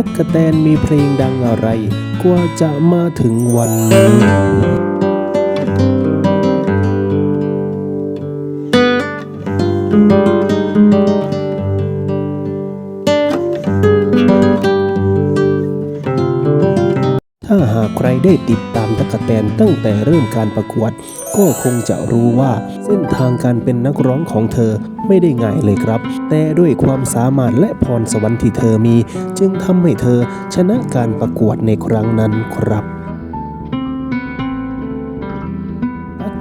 ตั๊กแตนมีเพลงดังอะไร กว่าจะมาถึงวันนี้ถ้าหากใครได้ติดตามตั๊กแตนตั้งแต่เริ่มการประกวด ก็คงจะรู้ว่าเส้นทางการเป็นนักร้องของเธอไม่ได้ง่ายเลยครับ แต่ด้วยความสามารถและพรสวรรค์ที่เธอมี จึงทำให้เธอชนะการประกวดในครั้งนั้นครับ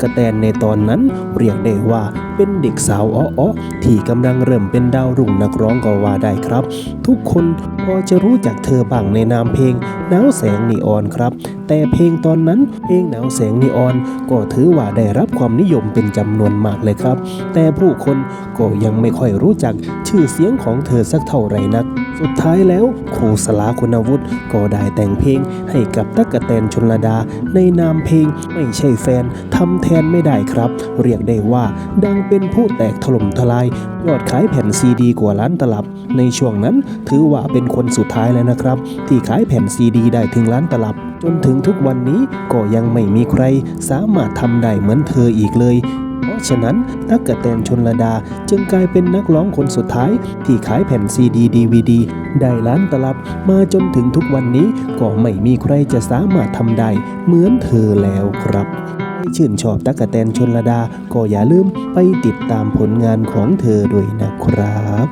ตั๊กแตนในตอนนั้น เรียกได้ว่าเป็นเด็กสาวอ้อๆที่กำลังเริ่มเป็นดาวรุ่งนักร้องก็ว่าได้ครับ ทุกคนพอจะรู้จักเธอบ้างในนามเพลงหนาวแสงนีออนครับ แต่เพลงตอนนั้นเพลงหนาวแสงนีออน ก็ถือว่าได้รับความนิยมเป็นจำนวนมากเลยครับ แต่ผู้คนก็ยังไม่ค่อยรู้จักชื่อเสียงของเธอสักเท่าไหร่นัก สุดท้ายแล้วครูสลาคุณวุฒิก็ได้แต่งเพลงให้กับตั๊กแตนชนระดา ในนามเพลงไม่ใช่แฟนทำแทนไม่ได้ครับ เรียกได้ว่าดังเป็นผู้แตกถล่มทลาย ยอดขายแผ่นซีดีกว่าล้านตลับ ในช่วงนั้นถือว่าเป็นคนสุดท้ายแล้วนะครับ ที่ขายแผ่นซีดีได้ถึงล้านตลับ จนถึงทุกวันนี้ก็ยังไม่มีใครสามารถทำได้เหมือนเธออีกเลย เพราะฉะนั้นตั๊กแตนชนระดาจึงกลายเป็นนักร้องคนสุดท้าย ที่ขายแผ่นซีดีดีวีดีได้ล้านตลับมาจนถึงทุกวันนี้ก็ไม่มีใครจะสามารถทำได้เหมือนเธอแล้วครับให้ชื่นชอบตั๊กแตนชนระดา ก็อย่าลืมไปติดตามผลงานของเธอด้วยนะครับ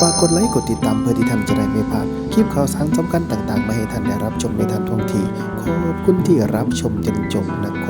ฝากกดไลค์กดติดตามเพื่อที่ท่านจะได้ไม่พลาดคลิปข่าวสารสำคัญต่างๆ มาให้ท่านได้รับชมในทันท่วงที ขอบคุณที่รับชมจนจบนะครับ